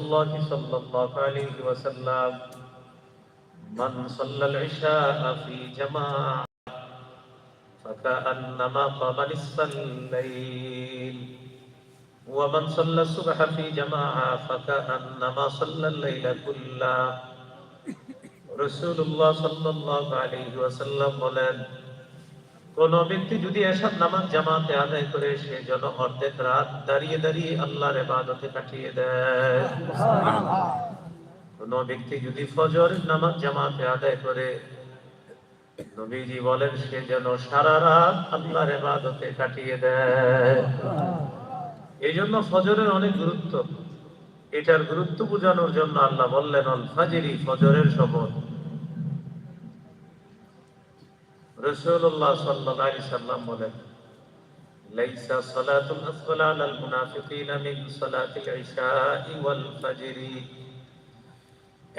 الله صلى الله عليه وسلم من صلى العشاء في جماعة فكأنما قام نصف الليل ومن صلى الصبح في جماعة فكأنما صلى الليل كله رسول الله صلى الله عليه وسلم বলেন কোন ব্যক্তি যদি এসব নামাজ জামাতে আদায় করে, সে যেন অর্ধেক রাত দাঁড়িয়ে দাঁড়িয়ে আল্লাহর ইবাদতে কাটিয়ে দেয়। কোন ব্যক্তি যদি ফজর নামাজ জামাতে আদায় করে, নবীজি বলেন, সে যেন সারা রাত আল্লাহর ইবাদতে কাটিয়ে দেয়। এই জন্য ফজরের অনেক গুরুত্ব। এটার গুরুত্ব বোঝানোর জন্য আল্লাহ বললেন অল ফাজিরি ফজরের শপথ রসুল্লাহ সাল্লাম বলেন, লাইসা সালাতুল আলাল মুনাফিকিনা মিন সালাতিল ইশাই ওয়াল ফাজরি।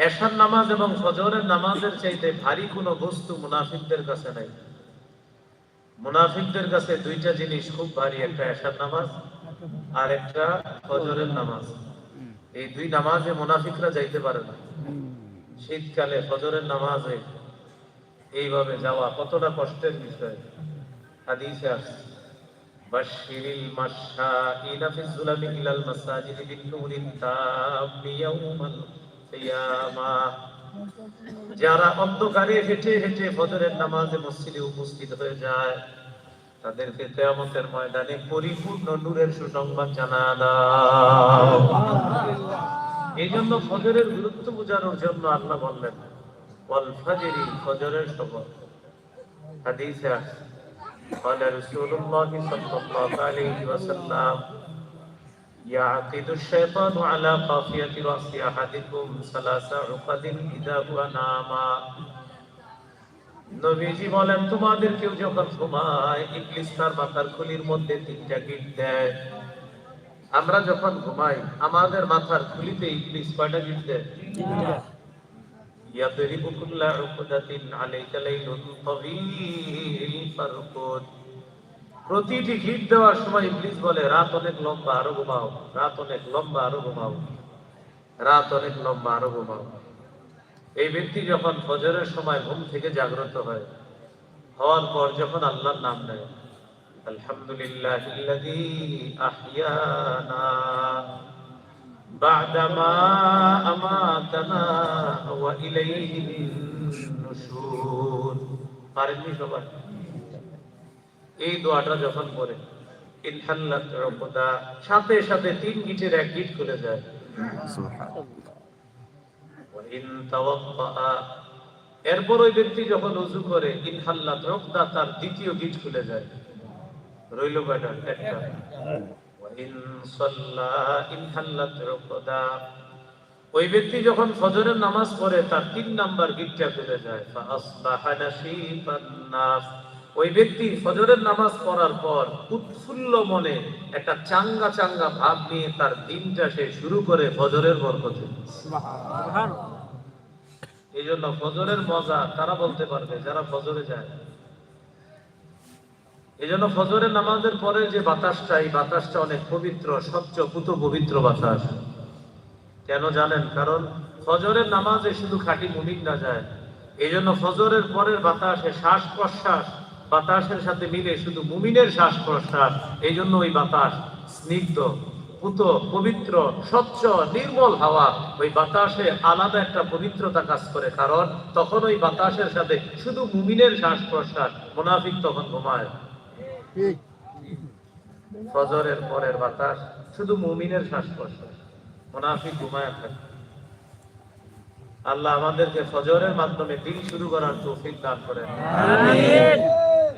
এশার নামাজ এবং ফজরের নামাজের চাইতে ভারী কোনো বস্তু মুনাফিকদের কাছে নাই। মুনাফিকদের কাছে দুইটা জিনিস খুব ভারী, একটা এশার নামাজ আর একটা ফজরের নামাজ। এই দুই নামাজে মুনাফিকরা যাইতে পারে না। শীতকালে ফজরের নামাজে এইভাবে যাওয়া কতটা কষ্টের বিষয়। হাদিসে আসছে বাশিরিল মাশাইনা ফি যুলামি ইলাল মাসাজিদ বিন-নূরিন তাম্মি ইয়াউমাল কিয়ামা। যারা অন্ধকারে হেঁটে হেঁটে ফজরের নামাজে মসজিদে উপস্থিত হয়ে যায় তাদেরকে কিয়ামতের ময়দানে পরিপূর্ণ নূরের সুসংবাদ জানা দাও। এই জন্য ফজরের গুরুত্ব বোঝানোর জন্য আল্লাহ বললেন ওয়াল ফাজরি ফজরের শপথ হাদিসে আছে قال رسول الله صلى الله عليه وسلم يعقد الشيطان على قافية رأس أحدكم ثلاث عقد إذا هو نام নবীজি বলেন তোমাদের কেউ যখন ঘুমায় ইবলিস তার মাথার খুলির মধ্যে তিনটা গিট দেয় আমরা যখন ঘুমাই আমাদের মাথার খুলিতে ইবলিস কয়টা গিট দেয় يضرب كل عقدة عليك ليل طويل فارقد প্রতিটি গিট দেওয়ার সময় ইবলিস বলে রাত অনেক লম্বা আরো ঘুমাও রাত অনেক লম্বা আরো ঘুমাও রাত অনেক লম্বা আরো ঘুমাও এই ব্যক্তি যখন ফজরের সময় ঘুম থেকে জাগ্রত হয় হওয়ার পর যখন আল্লাহর নাম নেয় আলহামদুলিল্লাহ আহইয়ানা بعدما أماتنا وإليه النشور পারেননি সবাই এই দোয়াটা যখন পড়ে ইনহাল্লাত রব্বদা সাথে সাথে তিন গিটের এক গিট খুলে যায়। এরপর ওই ব্যক্তি যখন উজু করে ইনহাল্লাত রব্দা তার দ্বিতীয় গিট খুলে যায়। রইল কয়টা একটা। ইনহাল্লাত রব্বদা ওই ব্যক্তি যখন ফজরের নামাজ পড়ে তার তিন নাম্বার গিটটা খুলে যায় ওই ব্যক্তি ফজরের নামাজ পড়ার পর উৎফুল্ল মনে একটা চাঙ্গা চাঙ্গা ভাব নিয়ে তার দিনটা সে শুরু করে ফজরের বরকতে। এই জন্য ফজরের মজা তারা বলতে পারবে? যারা ফজরে যায়। এই জন্য ফজরের নামাজের পরে যে বাতাসটা এই বাতাসটা অনেক পবিত্র স্বচ্ছ পুত পবিত্র বাতাস। কেন জানেন? কারণ ফজরের নামাজে শুধু খাঁটি মুমিন না যায়। এই জন্য ফজরের পরের বাতাসে শ্বাস প্রশ্বাস বাতাসের সাথে মিলে শুধু মুমিনের শ্বাস প্রশ্বাস এই জন্য ওই বাতাস স্নিগ্ধ পুত পবিত্র স্বচ্ছ নির্মল হাওয়া ওই বাতাসে আলাদা একটা পবিত্রতা কাজ করে। কারণ তখন ওই বাতাসের সাথে শুধু মুমিনের শ্বাস প্রশ্বাস মোনাফিক তখন ঘুমায়। ফজরের পরের বাতাস শুধু মুমিনের শ্বাস প্রশ্বাস মোনাফিক ঘুমায় থাকে। আল্লাহ আমাদেরকে ফজরের মাধ্যমে দিন শুরু করার তৌফিক দান করেন।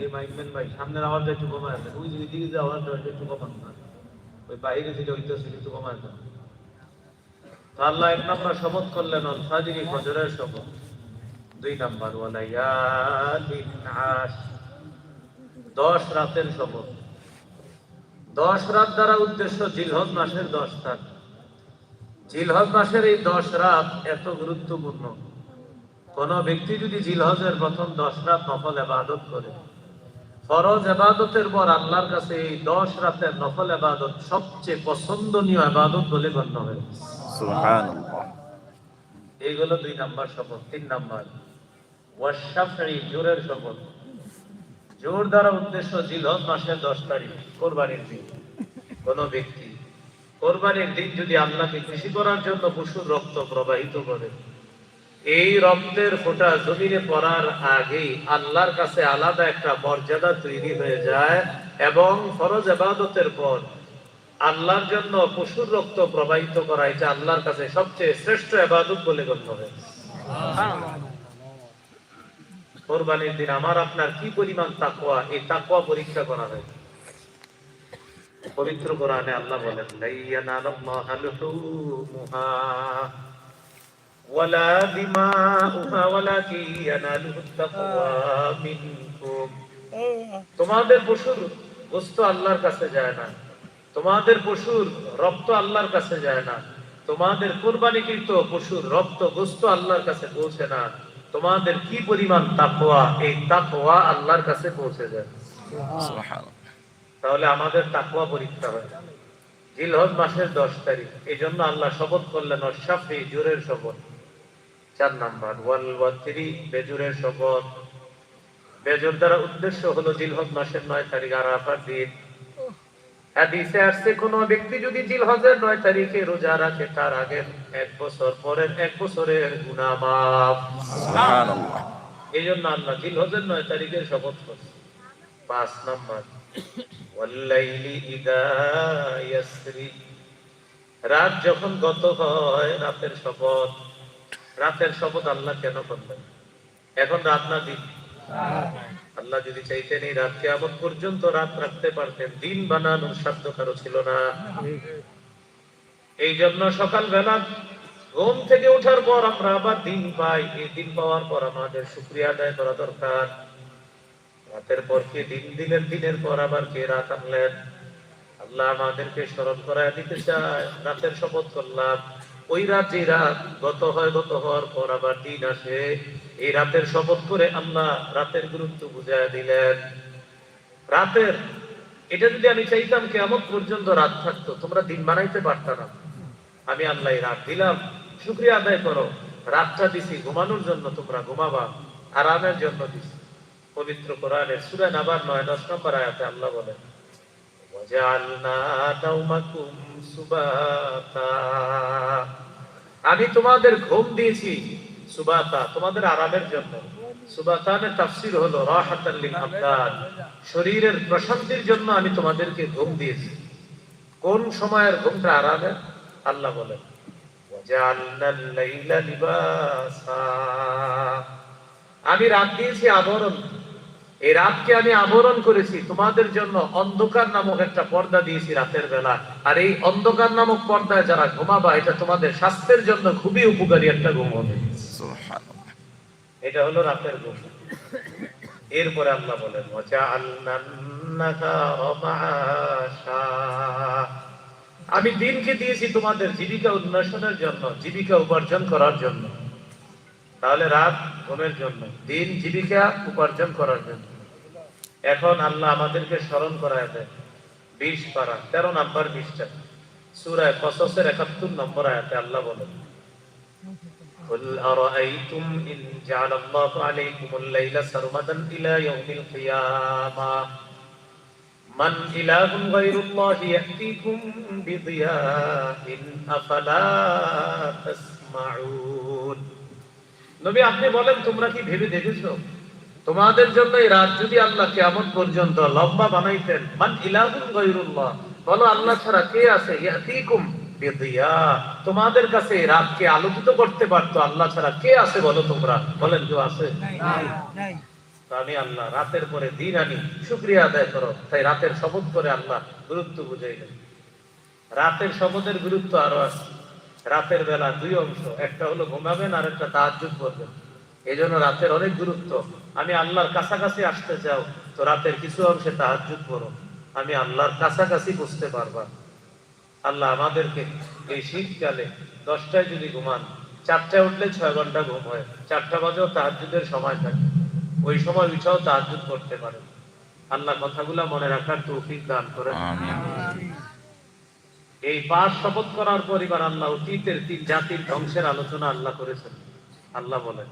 এই মাইকম্যান ভাই সামনের আওয়াজটা একটু কমায় দেন। ওই দিকে দিকে যে আওয়াজটা একটু কমান না ওই বাইরে যেটা হইতেছে একটু কমায় দেন। তো আল্লাহ এক নম্বর শপথ করলেন অল ফাজিরি ফজরের শপথ। দুই নাম্বার ওয়ালায়ালিন আশ দশ রাতের শপথ। দশ রাত দ্বারা উদ্দেশ্য জিলহজ মাসের দশ রাত জিলহজ মাসের এই দশ রাত এত গুরুত্বপূর্ণ। কোন ব্যক্তি যদি জিলহজের প্রথম দশ রাত নফল এবাদত করে ফরজ এবাদতের পর আল্লাহর কাছে এই দশ রাতের নফল এবাদত সবচেয়ে পছন্দনীয় এবাদত বলে গণ্য হয় সুবহানাল্লাহ। এইগুলো দুই নাম্বার শপথ। তিন নাম্বার ওয়াশাফি জোরের শপথ। জোর দ্বারা উদ্দেশ্য জিলহজ মাসের দশ তারিখ কোরবানির দিন। কোন ব্যক্তি কোরবানির দিন যদি আল্লাহকে খুশি করার জন্য পশুর রক্ত প্রবাহিত করে, এই রক্তের ফোঁটা জমিনে পড়ার আগেই আল্লাহর কাছে আলাদা একটা মর্যাদা তৈরি হয়ে যায় এবং ফরজ এবাদতের পর আল্লাহর জন্য পশুর রক্ত প্রবাহিত করা, এটা আল্লাহর কাছে সবচেয়ে শ্রেষ্ঠ এবাদত বলে গণ্য হয়। কোরবানির দিন আমার আপনার কি পরিমাণ তাকওয়া? এই তাকওয়া পরীক্ষা করা হয়। পবিত্র কোরআনে আল্লাহ বলেন তোমাদের পশুর গোস্ত আল্লাহর কাছে যায় না। তোমাদের পশুর রক্ত আল্লাহর কাছে যায় না। তোমাদের কোরবানিকৃত পশুর রক্ত, গোস্ত আল্লাহর কাছে পৌঁছে না। তোমাদের কি পরিমাণ তাকওয়া? এই তাকওয়া আল্লাহর কাছে পৌঁছে যায়। তাহলে আমাদের তাকওয়া পরীক্ষা হয়। জিলহজ মাসের দশ তারিখ। এই জন্য আল্লাহ শপথ করলেন অশাফি জোরের শপথ। চার নাম্বার ওয়াল ওয়াতিরি বেজুরের শপথ। বেজুর দ্বারা উদ্দেশ্য হলো জিলহজ মাসের নয় তারিখ আরাফার দিন। হাদিসে আসছে কোন ব্যক্তি যদি জিলহজের নয় তারিখে রোজা রাখে তার আগের এক বছর পরের এক বছরের গুনাহ মাফ। এই জন্য আল্লাহ জিলহজের নয় তারিখের শপথ করছে। পাঁচ নাম্বার রাত যখন গত হয়, রাতের শপথ। রাতের শপথ আল্লাহ কেন করলেন? এখন রাত না দিন? আল্লাহ যদি চাইতেন এই রাত কেমন পর্যন্ত রাত রাখতে পারতেন, দিন বানানোর সাধ্য কারও ছিল না। এই জন্য সকালবেলা ঘুম থেকে ওঠার পর আমরা আবার দিন পাই। এই দিন পাওয়ার পর আমাদের শুক্রিয়া আদায় করা দরকার। রাতের পর কে দিন দিনের দিনের পর আবার কে রাত আনলেন? আল্লাহ আমাদেরকে স্মরণ করায় দিতে চায়, রাতের শপথ করলাম। ওই রাত যে রাত গত হয়, গত হওয়ার পর আবার দিন আসে। এই রাতের শপথ করে আল্লাহ রাতের গুরুত্ব বুঝায় দিলেন। রাতের, এটা যদি আমি চাইতাম কেমন পর্যন্ত রাত থাকতো, তোমরা দিন বানাইতে পারত না। আমি আল্লাহ রাত দিলাম। শুক্রিয়া আদায় করো। রাতটা দিছি, ঘুমানোর জন্য তোমরা ঘুমাবা। আরামের জন্য দিছি। পবিত্র কোরআনের সূরা নাবার 9 10 নম্বর আয়াতে আল্লাহ বলেন আমি তোমাদের ঘুম দিয়েছি সুবাতা, তোমাদের আরামের জন্য। সুবাতানের তাফসীর হলো রাহাতাল লিল আবদান শরীরের প্রশান্তির জন্য আমি তোমাদেরকে ঘুম দিয়েছি। কোন সময়ের ঘুমটা আরামের? আল্লাহ লিবাসা। আমি রাত দিয়েছি আবরণ। এই রাতকে আমি আবরণ করেছি। তোমাদের জন্য অন্ধকার নামক একটা পর্দা দিয়েছি রাতের বেলা। আর এই অন্ধকার নামক পর্দায় যারা ঘুমাবা এটা তোমাদের স্বাস্থ্যের জন্য খুবই উপকারী একটা ঘুম হবে। এটা হলো রাতের ঘুম। এরপরে আল্লাহ বলেন মজা আমি দিনকে দিয়েছি তোমাদের জীবিকা উন্নয়নের জন্য জীবিকা উপার্জন করার জন্য। তাহলে রাত ঘুমের জন্য দিন জীবিকা উপার্জন করার জন্য। এখন আল্লাহ আমাদেরকে স্মরণ করায় দেয় বিশ পারা তেরো নাম্বার বিশটা সুরায় কসসের একাত্তর নম্বর আয়াতে আল্লাহ বলেন قل أرأيتم إن جعل الله عليكم الليل سرمدا إلى يوم القيامة من إله غير الله يأتيكم بضياء أفلا تسمعون নবী আপনি বলেন তোমরা কি ভেবে দেখেছো তোমাদের জন্য এই রাত যদি আল্লাহ কেমন পর্যন্ত লম্বা বানাইতেন মান ইলাহুন গায়রুল্লাহ বলো আল্লাহ ছাড়া কে আছে? ইয়াতিকুম বিদিয়া। তোমাদের কাছে এই রাতকে আলোকিত করতে পারতো আল্লাহ ছাড়া কে আছে বলো তোমরা? বলেন কেউ আছে? তো আমি আল্লাহ রাতের পরে দিন আনি শুক্রিয়া আদায় করো। তাই রাতের শপথ করে আল্লাহ গুরুত্ব বুঝাই বুঝাইলেন। রাতের শপথের গুরুত্ব আরও আছে। রাতের বেলা দুই অংশ একটা হলো ঘুমাবেন আর একটা তাহাজ্জুদ করবেন এই জন্য রাতের অনেক গুরুত্ব। আমি আল্লাহর কাছাকাছি আসতে চাও তো রাতের কিছু অংশে তাহাজ্জুদ করো। আমি আল্লাহর কাছাকাছি বুঝতে পারবা। আল্লাহ আমাদেরকে এই শীতকালে দশটায় যদি ঘুমান চারটায় উঠলে ছয় ঘণ্টা ঘুম হয় চারটা বাজেও তাহাজ্জুদের সময় থাকে। ওই সময় উঠাও তাহাজ্জুদ করতে পারে। আল্লাহ কথাগুলা মনে রাখার তৌফিক দান করে এই পাঁচ শপথ করার পরিবার আল্লাহ অতীতের তিন জাতির ধ্বংসের আলোচনা আল্লাহ করেছেন। আল্লাহ বলেন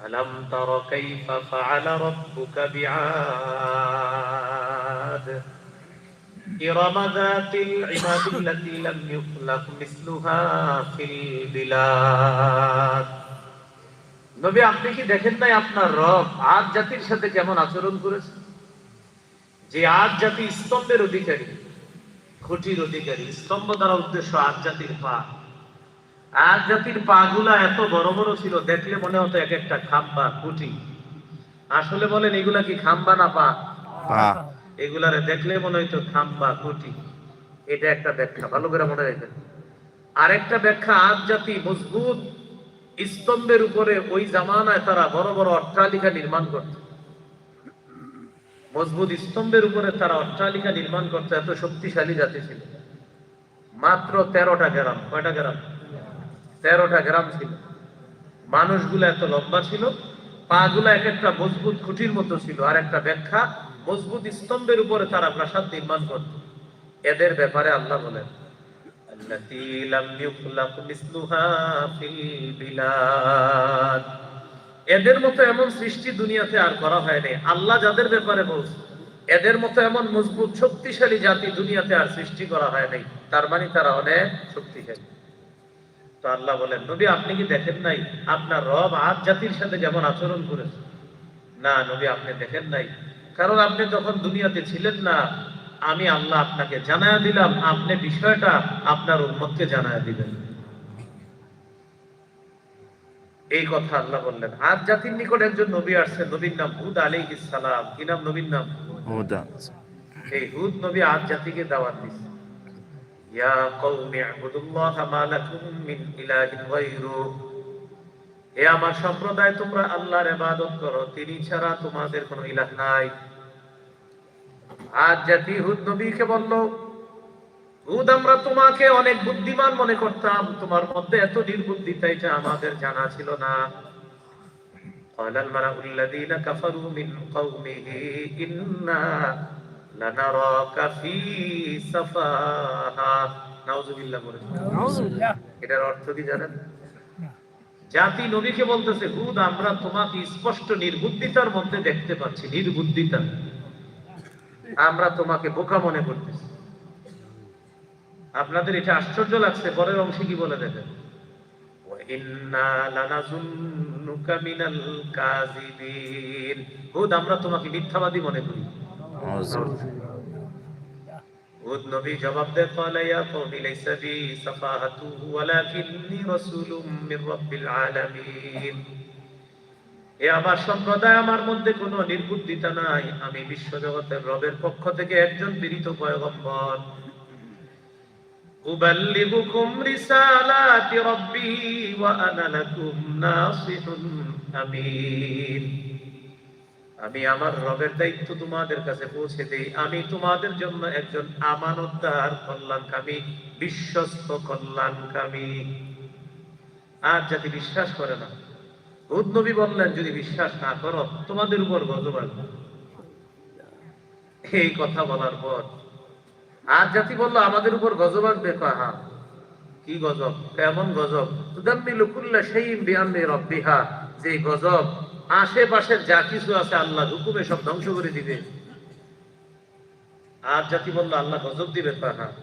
আলম তর কাইফা ফাআলা রাব্বুকা বিআদ إرم ذات العماد التي لم يخلق مثلها في البلاد নবী আপনি কি দেখেন নাই আপনার রব আজ জাতির সাথে কেমন আচরণ করেছে যে আজ জাতি স্তম্ভের অধিকারী খুঁটির অধিকারী স্তম্ভ দ্বারা উদ্দেশ্য আজ জাতির পা আজ জাতির পাগুলা এত বড় বড় ছিল দেখলে মনে হতো এক একটা খাম্বা কুটি। আসলে বলেন এগুলা কি খাম্বা না পা? এগুলারে দেখলে মনে হইতো খাম্বা খুঁটি এটা একটা ব্যাখ্যা ভালো করে মনে রাখবেন। আরেকটা ব্যাখ্যা আজ জাতি মজবুত স্তম্ভের উপরে ওই জামানায় তারা বড় বড় অট্টালিকা নির্মাণ করত। মজবুত স্তম্ভের উপরে তারা অট্টালিকা নির্মাণ করত এত শক্তিশালী জাতি ছিল। মাত্র তেরোটা গ্রাম কয়টা গ্রাম? তেরোটা গ্রাম ছিল। মানুষগুলো এত লম্বা ছিল, পাগুলো এক একটা মজবুত খুঁটির মতো ছিল, আর একটা ব্যাখ্যা, মজবুত স্তম্ভের উপরে তারা প্রাসাদ নির্মাণ করত। এদের ব্যাপারে আল্লাহ বলেন এদের মতো এমন সৃষ্টি দুনিয়াতে আর করা হয়নি। আল্লাহ যাদের ব্যাপারে বলছে, এদের মতো এমন মজবুত, শক্তিশালী জাতি দুনিয়াতে আর সৃষ্টি করা হয় নাই তার মানে তারা অনেক শক্তিশালী। তো আল্লাহ বলেন নবী আপনি কি দেখেন নাই আপনার রব আজ জাতির সাথে যেমন আচরণ করেছে? না নবী আপনি দেখেন নাই। কারণ আপনি তখন দুনিয়াতে ছিলেন না আমি আল্লাহ আপনাকে জানায়া দিলাম আপনি বিষয়টা আপনার উম্মতকে জানায়া দিবেন। এই কথা আল্লাহ বললেন। আজ জাতির নিকট একজন নবী আসছে নবীর নাম হুদ আলাইহিস সালাম। কি নাম নবীর নাম? হুদা। এই হুদ নবী আজ জাতিকে দাওয়াত দিচ্ছে। ইয়া কওমি ইবুদুল্লাহ মা লাকুম মিন ইলাহিন গায়রু হে আমার সম্প্রদায় তোমরা আল্লাহর ইবাদত করো তিনি ছাড়া তোমাদের কোনো ইলাহ নাই আজ জাতি হুদ নবীকে বলল হুদ আমরা তোমাকে অনেক বুদ্ধিমান মনে করতাম তোমার মধ্যে এত নির্বুদ্ধিতা এটা আমাদের জানা ছিল না قال الملأ الذين كفروا من قومه إنا এটার অর্থ কি জানেন? জাতি নবীকে বলতেছে হুদ আমরা তোমাকে স্পষ্ট নির্বুদ্ধিতার মধ্যে দেখতে পাচ্ছি নির্বুদ্ধিতা। আমরা তোমাকে বোকা মনে করতেছি। আপনাদের এটা আশ্চর্য লাগছে পরের অংশে কি বলে দেখেন? হুদ আমরা তোমাকে মিথ্যাবাদী মনে করি। হুদ নবী জবাব দেয় قال يا قوم ليس بي سفاهة ولكني رسول من رب العالمين এ আমার সম্প্রদায় আমার মধ্যে কোনো নির্বুদ্ধিতা নাই আমি বিশ্বজগতের রবের পক্ষ থেকে একজন পীড়িত পয়গম্বর أبلغكم رسالات ربي وأنا لكم ناصح أمين আমি আমার রবের দায়িত্ব তোমাদের কাছে পৌঁছে দেই। আমি তোমাদের জন্য একজন আমানতদার কল্যাণকামী, বিশ্বস্ত কল্যাণকামী। আর জাতি বিশ্বাস করে না হুদ নবী বললেন, যদি বিশ্বাস না করো, তোমাদের উপর গজব এই কথা বলার পর আর জাতি বলল, আমাদের উপর গজব আসবে হ্যাঁ কি গজব? কেমন গজব? তুদাম্মিলু কুল্লা যে গজব আশেপাশের যা কিছু আছে আল্লাহ হুকুমে সব ধ্বংস করে দিবে। আর জাতি বলল আল্লাহ গজব দিবে কয়, হ্যাঁ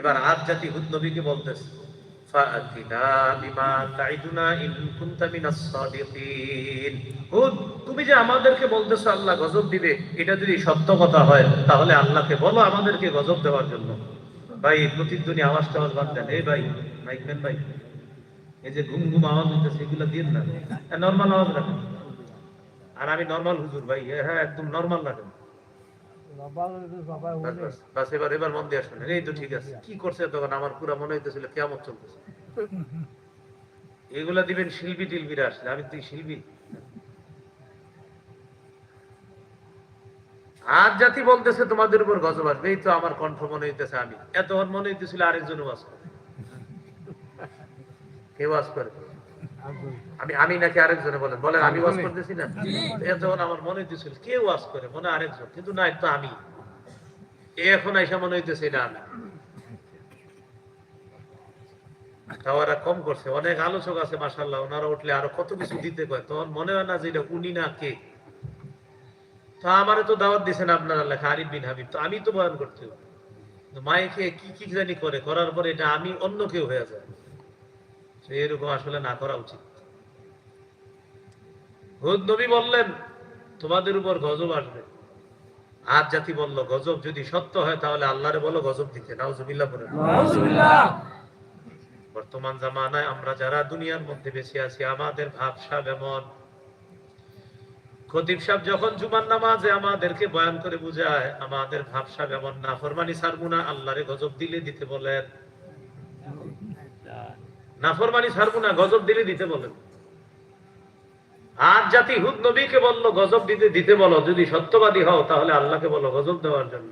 এবার আর জাতি হুদ নবীকে বলতেছে তুমি যে আমাদেরকে বলতেছো আল্লাহ গজব দিবে এটা যদি সত্য কথা হয় তাহলে আল্লাহকে বলো আমাদেরকে গজব দেওয়ার জন্য। ভাই প্রতিধ্বনি আওয়াজ টাওয়াজ বাদ দেন। এই ভাই মাইকম্যান ভাই। এই যে ঘুম ঘুম আওয়াজ হইতেছে, এগুলো দিয়ে না নর্মাল আওয়াজ রাখেন। আর আমি নর্মাল হুজুর ভাই হ্যাঁ একদম নর্মাল রাখেন। আর জাতি বলতেছে, তোমাদের উপর গজব আসবে। এই তো আমার কণ্ঠ মনে হইতেছে আমি। এতক্ষণ মনে হইতেছিল আরেকজন ওয়াজ করে কে ওয়াজ করে। আমি আমি নাকি আরেকজনে বলেন? বলেন আমি ওয়াজ করতেছি না? এতক্ষণ আমার মনে হইতেছিল কে ওয়াজ করে? মনে আরেকজন। কিন্তু না তো আমি। এখন আইসা মনে হইতেছে এটা আমি। তাও এরা কম করছে। অনেক আলোচক আছে মাসাল্লাহ ওনারা উঠলে আরও কত কিছু দিতে কয়। তখন মনে হয় না যে এটা উনি না কে। তো আমারে তো দাওয়াত দিয়েছেন আপনারা লেখা আরিফ বিন হাবিব। তো আমি তো বয়ান করতে। তো কি কি জানি করে করার পরে এটা আমি অন্য কেউ হয়ে যায়। এরকম আসলে না করা উচিত। হুদ নবী বললেন তোমাদের উপর গজব আসবে। আজ জাতি বলল গজব যদি সত্য হয় তাহলে আল্লাহরে বলো গজব দিতে। নাউজুবিল্লাহ বলে বর্তমান জামানায় আমরা যারা দুনিয়ার মধ্যে বেঁচে আছি আমাদের ভাবসাব এমন। খতিব সাহেব যখন জুমার নামাজে আমাদেরকে বয়ান করে বুঝায় আমাদের ভাবসাব এমন না ফরমানি সারমুনা আল্লাহরে গজব দিলে দিতে বলেন। নাফরমানি সারমুনা গজব দিলে দিতে বলেন আর জাতি হুদ নবীকে বলল, গজব দিতে দিতে বলো। যদি সত্যবাদী হও, তাহলে আল্লাহকে বলো, গজব দেওয়ার জন্য।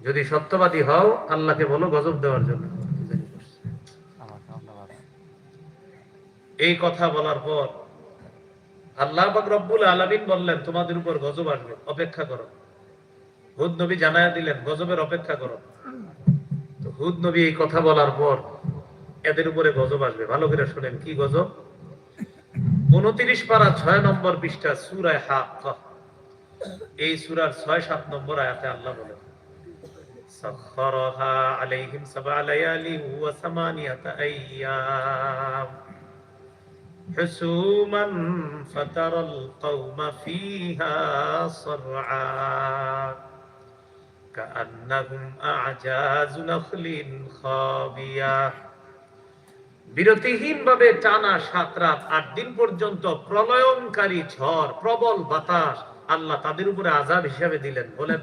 যদি সত্যবাদী হও, আল্লাহকে বলো, গজব দেওয়ার জন্য। এই কথা বলার পর আল্লাহ রব্বুল আলামিন বললেন, তোমাদের উপর গজব আসবে, অপেক্ষা করো। হুদ নবী জানায়া দিলেন, গজবের অপেক্ষা করো। হুদ নবী এই কথা বলার পর এদের উপরে গজব আসবে ভালো করে শুনেন কি গজব উনত্রিশ পারা ছয় নম্বর পৃষ্ঠা সুরায় হাক এই সুরার ছয় সাত নম্বর আয়াতে আল্লাহ বলেন سخرها عليهم سبع ليال وثمانية أيام حسوما فترى القوم فيها صرعا বিরতিহীন ভাবে টানা সাত রাত, আট দিন পর্যন্ত ঝড়, প্রবল বাতাস আল্লাহ তাদের উপরে আজাব হিসাবে দিলেন। বলেন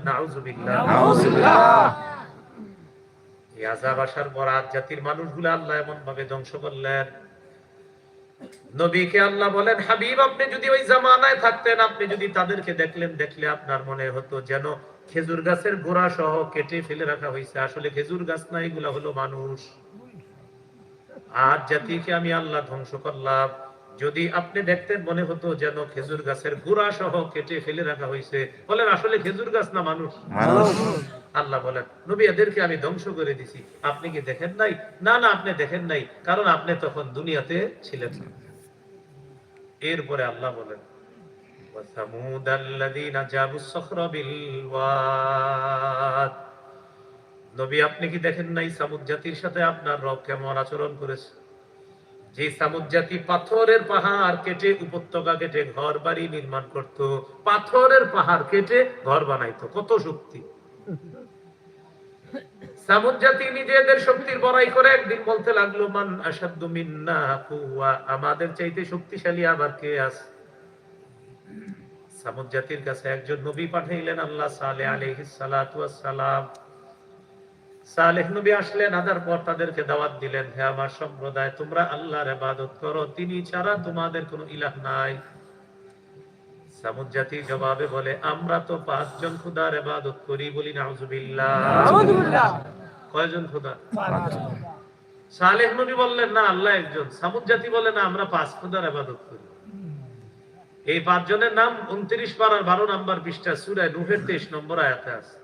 আজাব আসার পর আজ জাতির মানুষগুলো আল্লাহ এমন ভাবে ধ্বংস করলেন। নবীকে আল্লাহ বলেন, হাবিব, আপনি যদি ওই জামানায় থাকতেন, আপনি যদি তাদেরকে দেখলেন, দেখলে আপনার মনে হতো যেন খেজুর গাছের গোড়া সহ কেটে ফেলে রাখা হয়েছে। আসলে খেজুর গাছ না এগুলা হলো মানুষ। আজ জাতিকে আমি আল্লাহ ধ্বংস করলাম। যদি আপনি দেখতেন মনে হতো যেন খেজুর গাছের গোড়া সহ কেটে ফেলে রাখা হয়েছে। বলেন আসলে খেজুর গাছ না মানুষ? মানুষ। আল্লাহ বলেন নবী এদেরকে আমি ধ্বংস করে দিছি। আপনি কি দেখেন নাই? না না আপনি দেখেন নাই। কারণ আপনি তখন দুনিয়াতে ছিলেন না। এরপরে আল্লাহ বলেন وثمود الذين جابوا الصخر بالواد নবী আপনি কি দেখেন নাই সামুদ জাতির সাথে আপনার রব কেমন আচরণ করেছে যে সামুদ জাতি পাথরের পাহাড় কেটে উপত্যকা কেটে ঘর বাড়ি নির্মাণ করত পাথরের পাহাড় কেটে ঘর বানাইতো কত শক্তি সামুদ জাতি নিজেদের শক্তির বড়াই করে একদিন বলতে লাগলো মান আসাদ্দু মিন্না কুওয়া আমাদের চাইতে শক্তিশালী আবার কে আছে সামুদ জাতির কাছে একজন নবী পাঠাইলেন আল্লাহ সালাতু ওয়াস সালাম সালেহ নবী আসলেন আদার পর তাদেরকে দাওয়াত দিলেন হে আমার সম্প্রদায় তোমরা আল্লাহর ইবাদত করো তিনি ছাড়া তোমাদের কোনো ইলাহ নাই। সামুদ জাতি জবাবে বলে আমরা তো পাঁচজন খুদার ইবাদত করি বলি নাউজুবিল্লাহ। কয়জন খুদা? সালেহ নবী বললেন না আল্লাহ একজন। সামুদ জাতি বলে না আমরা পাঁচ খুদার ইবাদত করি। এই পাঁচজনের নাম উনত্রিশ পারার বারো নম্বর পৃষ্ঠা সুরায় নুহের তেইশ নম্বর আয়াতে আছে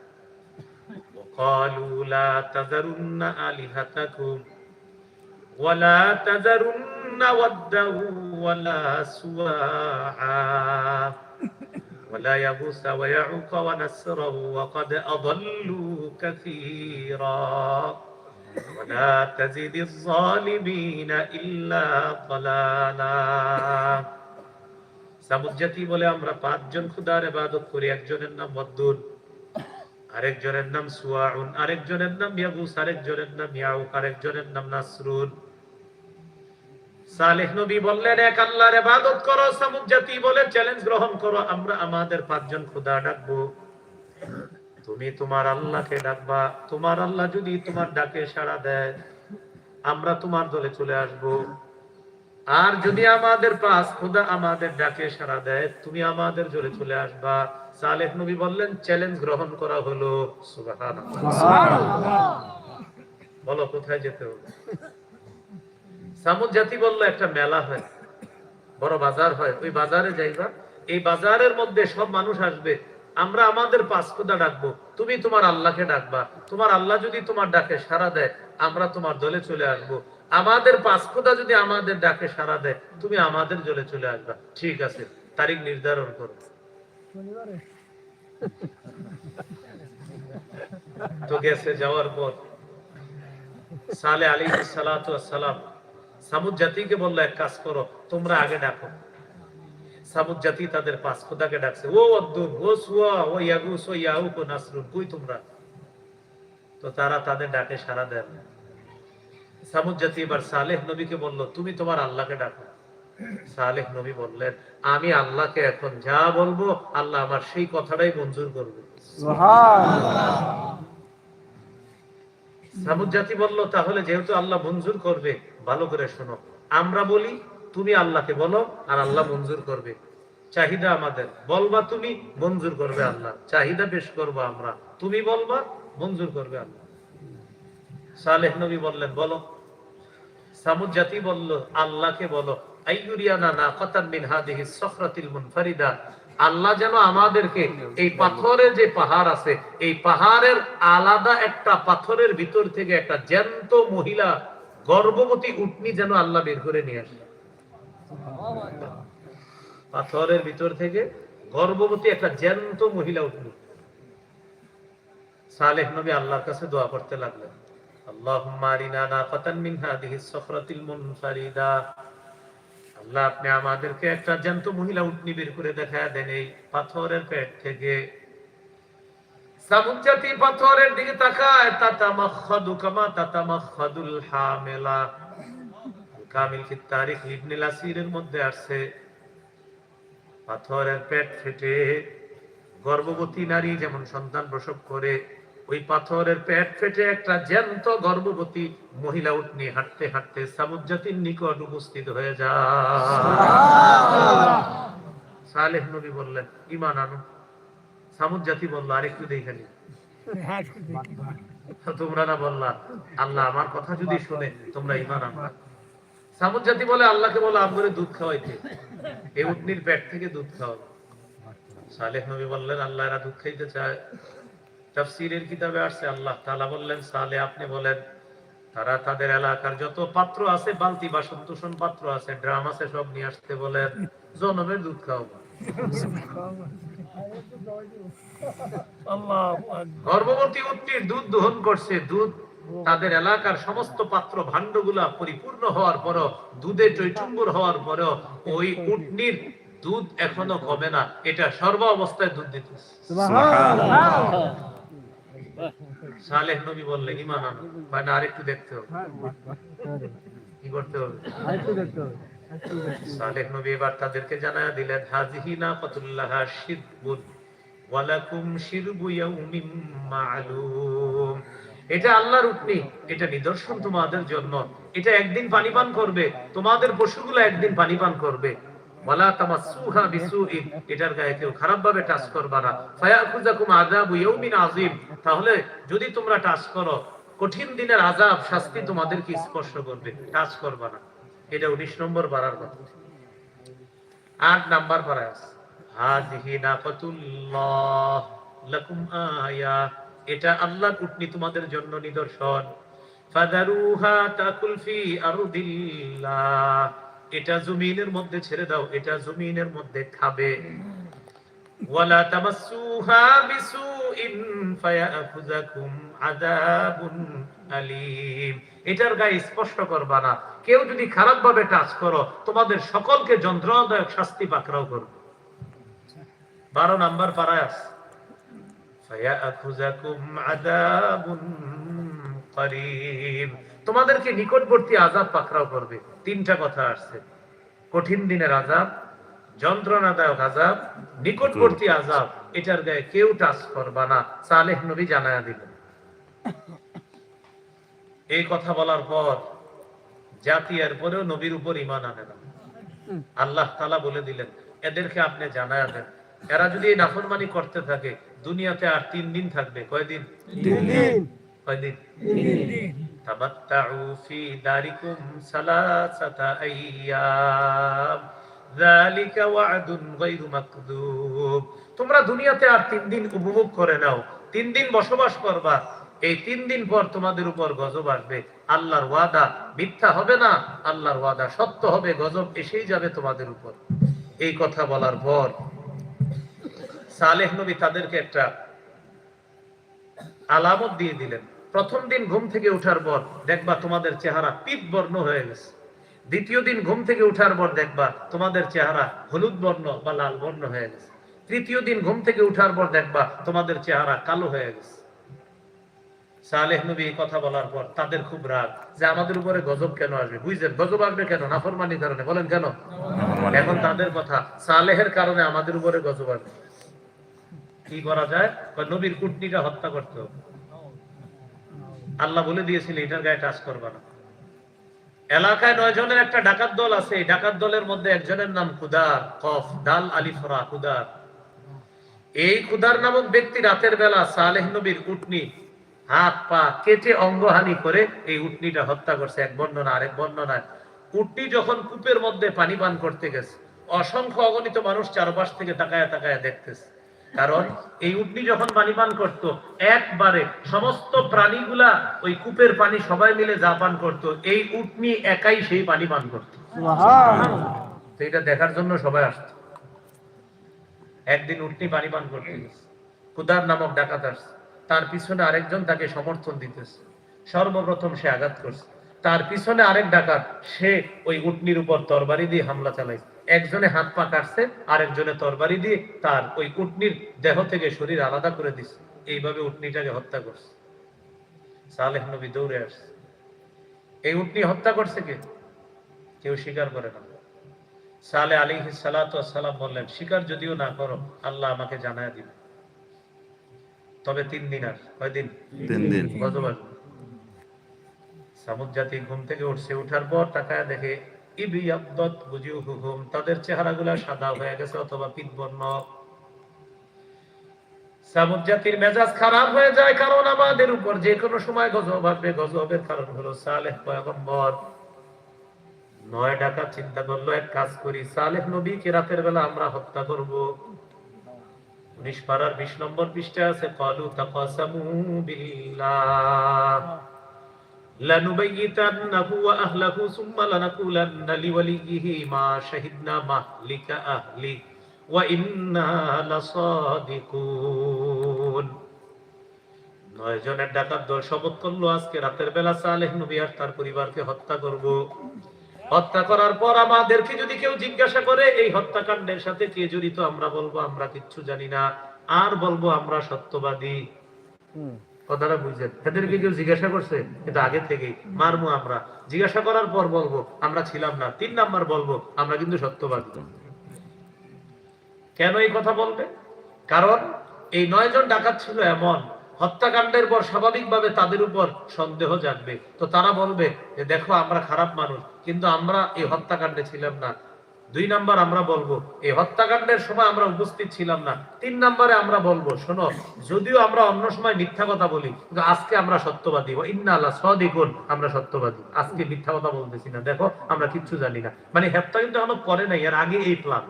وقالوا لا تذرن آلهتكم ولا تذرن ودا ولا سواعا ولا يغوث ويعوق ونسرا وقد أضلوا كثيرا ولا تزد الظالمين إلا ضلالا সামুদ জাতি বলে আমরা পাঁচজন খুদার ইবাদত করি, একজনের নাম ওয়াদ্দুন আরেকজনের নাম সুয়াউন, আরেকজনের নাম ইয়াগুস, আরেকজনের নাম ইয়াউক, আরেকজনের নাম নাসরুন। সালেহ নবী বললেন, এক আল্লাহর ইবাদত করো সামুদ জাতি বলে চ্যালেঞ্জ গ্রহণ করো, আমরা আমাদের পাঁচজন খোদা ডাকবো। তুমি তোমার আল্লাহকে ডাকবা, তোমার আল্লাহ যদি তোমার ডাকে সাড়া দেয়, আমরা তোমার দলে চলে আসব। আর যদি আমাদের পাঁচ খোদা আমাদের ডাকে সাড়া দেয়, তুমি আমাদের জোরে চলে আসবা। সালেহ নবী বললেন চ্যালেঞ্জ গ্রহণ করা হলো। বলো, কোথায় যেতে হবে? সামুদ জাতি বলল, একটা মেলা হয়, বড় বাজার হয়, ওই বাজারে যাইবা। এই বাজারের মধ্যে সব মানুষ আসবে। আমরা আমাদের পাঁচ খোদা ডাকবো। তুমি তোমার আল্লাহকে ডাকবা। তোমার আল্লাহ যদি তোমার ডাকে সাড়া দেয়, আমরা তোমার দলে চলে আসব। আমাদের পাসপোর্টা যদি আমাদের ডাকে সারা দেয়, তুমি আমাদের জলে চলে আসবা। ঠিক আছে, তারিখ নির্ধারণ করো। তো গেছে যাওয়ার পর। সালে আলী সালাম। সামুদ জাতিকে বলল, এক কাজ করো, তোমরা আগে ডাকো। সামুদ জাতি তাদের পাঁচ খোদাকে ডাকছে, ও অদ্দুর, ও সুয়া, ও নাসরুন তোমরা? তো তারা তাদের ডাকে সাড়া দেন। সামুদ জাতি এবার সালেহ নবীকে বলল তুমি তোমার আল্লাহকে ডাকো। সালেহ নবী বললেন আমি আল্লাহকে এখন যা বলব আল্লাহ আমার সেই কথাটাই মঞ্জুর করবে। সামুদ জাতি বলল তাহলে যেহেতু আল্লাহ মঞ্জুর করবে ভালো করে শোনো। আমরা বলি তুমি আল্লাহকে বলো আর আল্লাহ মঞ্জুর করবে। চাহিদা আমাদের বলবা তুমি মঞ্জুর করবে আল্লাহ। চাহিদা পেশ করব আমরা তুমি বলবা মঞ্জুর করবে আল্লাহ। সালেহ নবী বললেন বলো। সামুদ জাতি বলল, আল্লাহকে বলো আল্লাহ যেন আমাদেরকে এই যে পাহাড় আছে, এই পাহাড়ের আলাদা একটা পাথরের ভিতর থেকে একটা জ্যান্ত মহিলা গর্ভবতী উটনি যেন আল্লাহ বের করে নিয়ে আসে। পাথরের ভিতর থেকে গর্ভবতী একটা জ্যান্ত মহিলা উঠল। সালেহ নবী আল্লাহর কাছে দোয়া করতে লাগলেন। আরিনা নাফাতান মিন হাদিহি সখরাতিল মুনফারিদা। আল্লাহ, আপনি আমাদেরকে একটা জ্যান্ত মহিলা বের করে দেখায় দেন এই পাথরের পেট থেকে। পাথরের দিকে তাকায় কামা হামেলা। কামিল ফি তারিখ ইবনে লাসিরের মধ্যে আছে পাথরের পেট ফেটে, গর্ভবতী নারী যেমন সন্তান প্রসব করে ওই পাথরের পেট ফেটে একটা জ্যান্ত গর্ভবতী মহিলা উঠনি, হাঁটতে হাঁটতে সামুদ জাতির নিকট উপস্থিত হয়ে যায়। সালেহ নবী বললেন ইমান আনো। সামুদ জাতি বলল, আরেকটু দেখে নি। তোমরা না বললা, আল্লাহ আমার কথা যদি শুনে, তোমরা ইমান আনো সামুদ জাতি বলে, আল্লাহকে বলো আমরে দুধ খাওয়াইতে। এই উটনির পেট থেকে দুধ খাওয়াবো সালেহ নবী বললেন, আল্লাহ এরা দুধ খাইতে চায়। তাফসীরের কিতাবে আসছে আল্লাহ তাআলা বললেন সালে আপনি বলেন তারা তাদের এলাকার যত পাত্র আছে বালতি বাসন তুষণ পাত্র আছে ড্রাম আছে সব নিয়ে আসতে বলেন জনমের দুধ খাও গর্ভবতী দুধ দহন করছে দুধ তাদের এলাকার সমস্ত পাত্র ভাণ্ডগুলা পরিপূর্ণ হওয়ার পরও দুধে চৈচুম্বর হওয়ার পরও ওই উটনির দুধ এখনও কমে না এটা সর্ব অবস্থায় দুধ দিতেছে। সালেহ নবী বললেন ইমান আনো। মানে আরেকটু দেখতে হবে। কি করতে হবে? সালেহ নবী এবার তাদেরকে জানায়া দিলেন হাজিহি না ফাতুল্লাহা শিরবুন ওয়ালাকুম শিরবু মা'লুম। এটা আল্লাহর উটনি এটা নিদর্শন তোমাদের জন্য। এটা একদিন পানি পান করবে তোমাদের পশুগুলো একদিন পানি পান করবে। তাহলে যদি তোমরা টাচ করো, কঠিন দিনের আযাব শাস্তি তোমাদেরকে স্পর্শ করবে টাচ করবা না। এটা 19 নম্বর পারার কথা। আট নাম্বার পারা এটা আল্লাহ কুটনি তোমাদের জন্য নিদর্শন। ফাদারুহা তাকুল ফি এটা জমিনের মধ্যে ছেড়ে দাও এটা জমিনের মধ্যে খাবে। ওয়ালা তামাসসুহা বিসুইন ফায়াখুযাকুম আযাবুন আলীম। এটার গায়ে স্পষ্ট করবা না। কেউ যদি খারাপ ভাবে টাচ করো তোমাদের সকলকে যন্ত্রণাদায়ক শাস্তি পাকড়াও করবে। বারো নাম্বার পারায় আছে। ফায়াখুযাকুম আযাবুন তোমাদেরকে নিকটবর্তী আযাব পাকড়াও করবে। তিনটা কথা আসছে। কঠিন দিনের আযাব যন্ত্রণাদায়ক আযাব নিকটবর্তী আযাব এটার গায়ে কেউ টাচ করবা না। সালেহ নবী জানায়া দিলেন। এই কথা বলার পর জাতি এর পরেও নবীর উপর ইমান আনে না। আল্লাহ তালা বলে দিলেন এদেরকে আপনি জানায়া দেন। এরা যদি এই নাফরমানি করতে থাকে দুনিয়াতে আর তিন দিন থাকবে। কয়দিন? কয়দিন? تمتعوا في داركم ثلاثة أيام ذلك وعد غير مكذوب তোমরা দুনিয়াতে আর তিন দিন উপভোগ করে নাও তিন দিন বসবাস করবা এই তিন দিন পর তোমাদের উপর গজব আসবে আল্লাহর ওয়াদা মিথ্যা হবে না আল্লাহর ওয়াদা সত্য হবে গজব এসেই যাবে তোমাদের উপর এই কথা বলার পর সালেহ নবী তাদেরকে একটা আলামত দিয়ে দিলেন প্রথম দিন ঘুম থেকে উঠার পর দেখবা তোমাদের চেহারা পিত বর্ণ হয়ে গেছে। দ্বিতীয় দিন ঘুম থেকে উঠার পর দেখবা তোমাদের চেহারা হলুদ বর্ণ বা লাল বর্ণ হয়ে গেছে। তৃতীয় দিন ঘুম থেকে উঠার পর দেখবা তোমাদের চেহারা কালো হয়ে গেছে। সালেহ নবী কথা বলার পর তাদের খুব রাগ যে আমাদের উপরে গজব কেন আসবে? বুঝছেন গজব আসবে কেন? নাফরমানির কারণে। বলেন কেন? এখন তাদের কথা সালেহের কারণে আমাদের উপরে গজব আসবে। কি করা যায়? নবীর কুটনিটা হত্যা করতে হবে। আল্লাহ বলে দিয়েছিল এটার গায়ে টাচ করবা না। এলাকায় নয় জনের একটা ডাকাত দল আছে, এই ডাকাত দলের মধ্যে একজনের নাম কুদার, কফ, দাল আলিফরা কুদার। এই কুদার নামক ব্যক্তি রাতের বেলা সালেহ নবীর উটনি হাত পা কেটে অঙ্গহানি করে এই উটনিটা হত্যা করছে, এক বর্ণনা, আরেক বর্ণনায়। উটনি যখন কূপের মধ্যে পানি পান করতে গেছে, অসংখ্য অগণিত মানুষ চারপাশ থেকে তাকায় তাকায় দেখতেছে। কারণ এই উটনি যখন পানি পান করত একবারে সমস্ত প্রাণীগুলা ওই কূপের পানি সবাই মিলে যা পান করত এই উটনি একাই সেই পানি পান করত এটা দেখার জন্য সবাই আসতো। একদিন উটনি পানি পান করতে কুদার নামক ডাকাত আসছে। তার পিছনে আরেকজন তাকে সমর্থন দিতেছে। সর্বপ্রথম সে আঘাত করছে। তার পিছনে আরেক ডাকাত সে ওই উটনির উপর তরবারি দিয়ে হামলা চালাইছে। একজনে হাত পা কাটছে আরেকজনে তরবারি দিয়ে তার ওই উটনির দেহ থেকে শরীর আলাদা করে দিছে। এইভাবে উটনিটাকে হত্যা করছে। সালেহ নবী দৌড়ে আসছে। এই উটনি হত্যা করছে কে? কেউ স্বীকার করে না। সালে আলী সালাম বললেন স্বীকার যদিও না করো আল্লাহ আমাকে জানায় দিবে। তবে তিন দিন আর। কয়দিন তিন দিন। গতবার। সামুদ জাতি ঘুম থেকে উঠছে উঠার পর তাকায় দেখে তাদের চেহারাগুলা সাদা হয়ে গেছে অথবা পিতবর্ণ। সামুদ জাতির মেজাজ খারাপ হয়ে যায় কারণ আমাদের উপর যে কোনো সময় গজব আসবে, গজবের কারণ হলো সালেহ পয়গম্বর। নয় ডাকা চিন্তা করল, এক কাজ করি, সালেহ নবীকে রাতের বেলা আমরা হত্যা করব। উনিশ পাড়ার বিশ নম্বর পৃষ্ঠা আছে, কলু তাকাসামু বিল্লাহ। لنبيتنه وأهله ثم لنقولن لوليه ما شهدنا مهلك أهله وإنا لصادقون নয় জনের ডাকাত দল শপথ করলো আজকে রাতের বেলা সালেহ নবী আর তার পরিবারকে হত্যা করব হত্যা করার পর আমাদেরকে যদি কেউ জিজ্ঞাসা করে এই হত্যাকাণ্ডের সাথে কে জড়িত আমরা বলবো আমরা কিচ্ছু জানি না আর বলবো আমরা সত্যবাদী কথাটা বুঝছেন। এদেরকে কেউ জিজ্ঞাসা করছে, কিন্তু আগে থেকেই মারবো আমরা। জিজ্ঞাসা করার পর বলব, আমরা ছিলাম না। তিন নাম্বার বলব, আমরা কিন্তু সত্যবাদী। কেন এই কথা বলবে কারণ এই নয় জন ডাকাত ছিল এমন, হত্যাকাণ্ডের পর স্বাভাবিকভাবে তাদের উপর সন্দেহ জাগবে। তো তারা বলবে যে, দেখো, আমরা খারাপ মানুষ, কিন্তু আমরা এই হত্যাকাণ্ডে ছিলাম না। দুই নাম্বার আমরা বলব, এই হত্যাকাণ্ডের সময় আমরা উপস্থিত ছিলাম না। তিন নম্বরে আমরা বলব, শোনো, যদিও আমরা অন্য সময় মিথ্যা কথা বলি আজকে আমরা সত্যবাদী। ইন্না আল্লাহ সদিকুন, আমরা সত্যবাদী। আজকে মিথ্যা কথা বলতেছি না। দেখো, আমরা কিচ্ছু জানি না। মানে হত্যা কিন্তু এখনও করে নাই, এর আগে এই প্ল্যান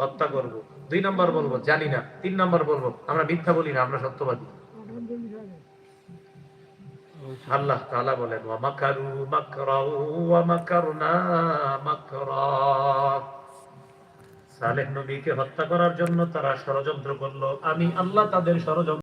হত্যা করব। দুই নাম্বার বলব, জানি না। তিন নাম্বার বলব, আমরা মিথ্যা বলি না, আমরা সত্যবাদী। আল্লাহ তাআলা বলেন, ওয়া মাকারু মাকরাউ ওয়া মাকারনা মাকরা। সালেহ নবীকে হত্যা করার জন্য তারা ষড়যন্ত্র করল। আমি আল্লাহ তাদের ষড়যন্ত্র